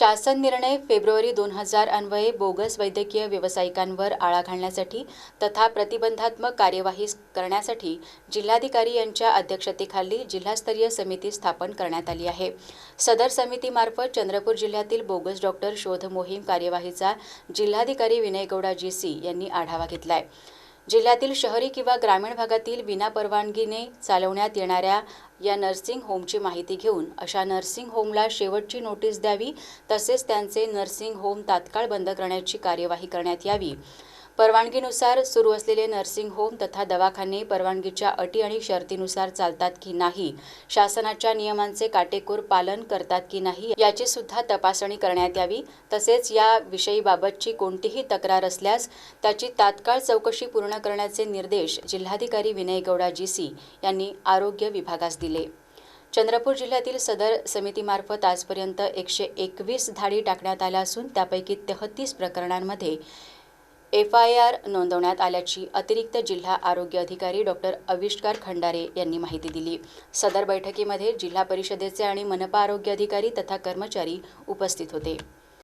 शासन निर्णय फेब्रुवारी दोन हजार अन्वये बोगस वैद्यकीय व्यावसायिकांवर आळा घालण्यासाठी तथा प्रतिबंधात्मक कार्यवाही करण्यासाठी जिल्हाधिकारी यांच्या अध्यक्षतेखाली जिल्हास्तरीय समिती स्थापन करण्यात आली आहे. सदर समितीमार्फत चंद्रपूर जिल्ह्यातील बोगस डॉक्टर शोध मोहीम कार्यवाहीचा जिल्हाधिकारी विनय गौडा जी सी यांनी आढावा घेतला आहे जिल्ह्यातील शहरी किंवा ग्रामीण भागातील विनापरवानगीने चालवण्यात येणाऱ्या या नर्सिंग होमची माहिती घेऊन अशा नर्सिंग होमला शेवटची नोटीस द्यावी तसेच त्यांचे नर्सिंग होम तात्काळ बंद करण्याची कार्यवाही करण्यात यावी. परवानगीनुसार सुरू असलेले नर्सिंग होम तथा दवाखाने परवानगीच्या अटी आणि शर्तीनुसार चालतात की नाही शासनाच्या नियमांचे काटेकोर पालन करतात की नाही याची सुद्धा तपासणी करण्यात यावी. तसेच या विषयीबाबतची कोणतीही तक्रार असल्यास त्याची तात्काळ चौकशी पूर्ण करण्याचे निर्देश जिल्हाधिकारी विनय गौडा जी सी यांनी आरोग्य विभागास दिले. चंद्रपूर जिल्ह्यातील सदर समितीमार्फत आजपर्यंत एकशे एकवीस धाडी टाकण्यात आल्या असून त्यापैकी तेहतीस प्रकरणांमध्ये एफ आय आर नोंदवण्यात आल्याची अतिरिक्त जिल्हा आरोग्य अधिकारी डॉक्टर अविष्कार खंडारे यांनी माहिती दिली. सदर बैठकीमध्ये जिल्हा परिषदेचे आणि मनपा आरोग्य अधिकारी तथा कर्मचारी उपस्थित होते.